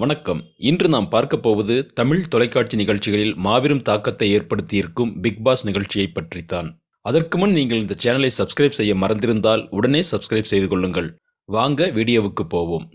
வணக்கம். இன்று நாம் பார்க்க போவது தமிழ் தொலைக்காட்சி நிகழ்ச்சிகளில் மாபெரும் தாக்கத்தை ஏற்படுத்தியிருக்கும் பிக் பாஸ் நிகழ்ச்சியை பற்றித்தான். அதற்கு முன் நீங்கள் இந்த சேனலை சப்ஸ்கிரைப் செய்ய மறந்திருந்தால் உடனே சப்ஸ்கிரைப் செய்து கொள்ளுங்கள். வாங்க வீடியோவுக்கு போவோம்.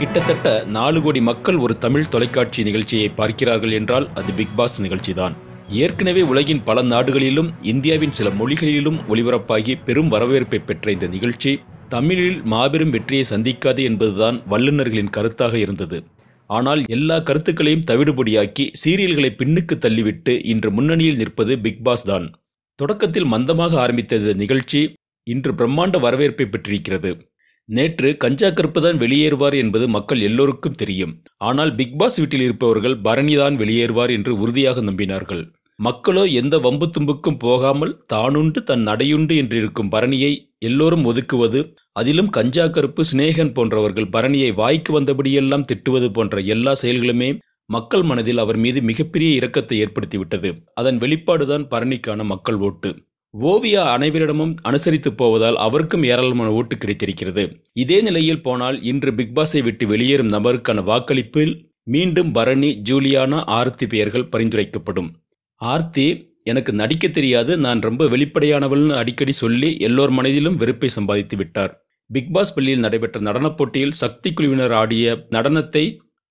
கிட்டத்தட்ட நாலு கோடி மக்கள் ஒரு தமிழ் தொலைக்காட்சி நிகழ்ச்சியை பார்க்கிறார்கள் என்றால் அது பிக் பாஸ் நிகழ்ச்சிதான். ஏற்கனவே உலகின் பல நாடுகளிலும் இந்தியாவின் சில மொழிகளிலும் ஒளிபரப்பாகி பெரும் வரவேற்பை பெற்ற இந்த நிகழ்ச்சி தமிழில் மாபெரும் வெற்றியை சந்திக்காது என்பதுதான் வல்லுநர்களின் கருத்தாக இருந்தது. ஆனால் எல்லா கருத்துக்களையும் தவிடுபடியாக்கி சீரியல்களை பின்னுக்கு தள்ளிவிட்டு இன்று முன்னணியில் நிற்பது பிக் பாஸ் தான். தொடக்கத்தில் மந்தமாக ஆரம்பித்த இந்த நிகழ்ச்சி இன்று பிரம்மாண்ட வரவேற்பை பெற்றிருக்கிறது. நேற்று கஞ்சா கருப்பு தான் வெளியேறுவார் என்பது மக்கள் எல்லோருக்கும் தெரியும். ஆனால் பிக் பாஸ் வீட்டில் இருப்பவர்கள் பரணி தான் வெளியேறுவார் என்று உறுதியாக நம்பினார்கள். மக்களோ எந்த வம்பு தும்புக்கும் போகாமல் தானுண்டு தன் நடையுண்டு என்று இருக்கும் பரணியை எல்லோரும் ஒதுக்குவது அதிலும் கஞ்சா கருப்பு சிநேகன் போன்றவர்கள் பரணியை வாய்க்கு வந்தபடியெல்லாம் திட்டுவது போன்ற எல்லா செயல்களுமே மக்கள் மனதில் அவர் மீது மிகப்பெரிய இரக்கத்தை ஏற்படுத்திவிட்டது. அதன் வெளிப்பாடுதான் பரணிக்கான மக்கள் ஓட்டு. ஓவியா அனைவரிடமும் அனுசரித்து போவதால் அவருக்கும் ஏராளமான ஓட்டு கிடைத்திருக்கிறது. இதே நிலையில் போனால் இன்று பிக்பாஸை விட்டு வெளியேறும் நபருக்கான வாக்களிப்பில் மீண்டும் பரணி ஜூலியானா ஆர்த்தி பெயர்கள் பரிந்துரைக்கப்படும். ஆர்த்தி எனக்கு நடிக்க தெரியாது நான் ரொம்ப வெளிப்படையானவள்னு அடிக்கடி சொல்லி எல்லோர் மனதிலும் வெறுப்பை சம்பாதித்து விட்டார். பிக்பாஸ் பள்ளியில் நடைபெற்ற நடனப் போட்டியில் சக்தி குழுவினர் ஆடிய நடனத்தை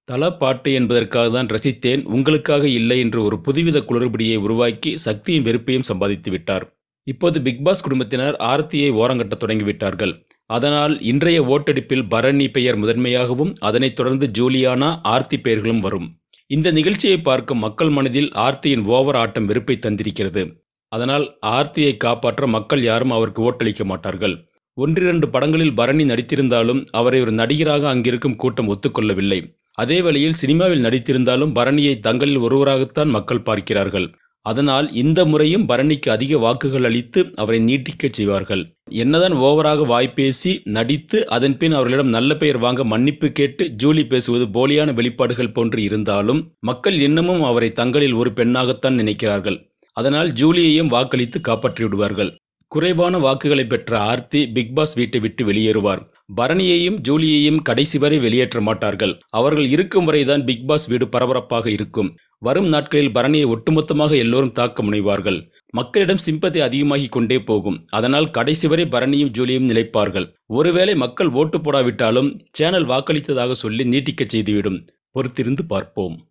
தல பாட்டு என்பதற்காக தான் ரசித்தேன் உங்களுக்காக இல்லை என்று ஒரு புதுவித குளறுபடியை உருவாக்கி சக்தியின் வெறுப்பையும் சம்பாதித்து விட்டார். இப்போது பிக்பாஸ் குடும்பத்தினர் ஆர்த்தியை ஓரங்கட்ட தொடங்கிவிட்டார்கள். அதனால் இன்றைய ஓட்டெடுப்பில் பரணி பெயர் முதன்மையாகவும் அதனைத் தொடர்ந்து ஜூலியானா ஆர்த்தி பெயர்களும் வரும். இந்த நிகழ்ச்சியை பார்க்கும் மக்கள் மனதில் ஆர்த்தியின் ஓவர் ஆட்டம் வெறுப்பை தந்திருக்கிறது. அதனால் ஆர்த்தியை காப்பாற்ற மக்கள் யாரும் அவருக்கு ஓட்டளிக்க மாட்டார்கள். ஒன்றிரண்டு படங்களில் பரணி நடித்திருந்தாலும் அவரை ஒரு நடிகராக அங்கிருக்கும் கூட்டம் ஒத்துக்கொள்ளவில்லை. அதே வேளையில் சினிமாவில் நடித்திருந்தாலும் பரணியை தங்களில் ஒருவராகத்தான் மக்கள் பார்க்கிறார்கள். அதனால் இந்த முறையும் பரணிக்கு அதிக வாக்குகள் அளித்து அவரை நீட்டிக்கச் செய்வார்கள். என்னதான் ஓவராக வாய்ப்பேசி நடித்து அதன்பின் அவர்களிடம் நல்ல பெயர் வாங்க மன்னிப்பு கேட்டு ஜூலி பேசுவது போலியான வெளிப்பாடுகள் போன்று இருந்தாலும் மக்கள் இன்னமும் அவரை தங்களில் ஒரு பெண்ணாகத்தான் நினைக்கிறார்கள். அதனால் ஜூலியையும் வாக்களித்து காப்பாற்றி விடுவார்கள் குறைவான வாக்குகளை பெற்ற ஆர்த்தி பிக்பாஸ் வீட்டை விட்டு வெளியேறுவார். பரணியையும் ஜூலியையும் கடைசி வரை வெளியேற்ற மாட்டார்கள். அவர்கள் இருக்கும் வரைதான் பிக்பாஸ் வீடு பரபரப்பாக இருக்கும். வரும் நாட்களில் பரணியை ஒட்டுமொத்தமாக எல்லோரும் தாக்க முனைவார்கள். மக்களிடம் சிம்பதி அதிகமாகி கொண்டே போகும். அதனால் கடைசி வரை பரணியும் ஜூலியும் நிலைப்பார்கள். ஒருவேளை மக்கள் ஓட்டு போடாவிட்டாலும் சேனல் வாக்களித்ததாக சொல்லி நீட்டிக்கச் செய்துவிடும். பொறுத்திருந்து பார்ப்போம்.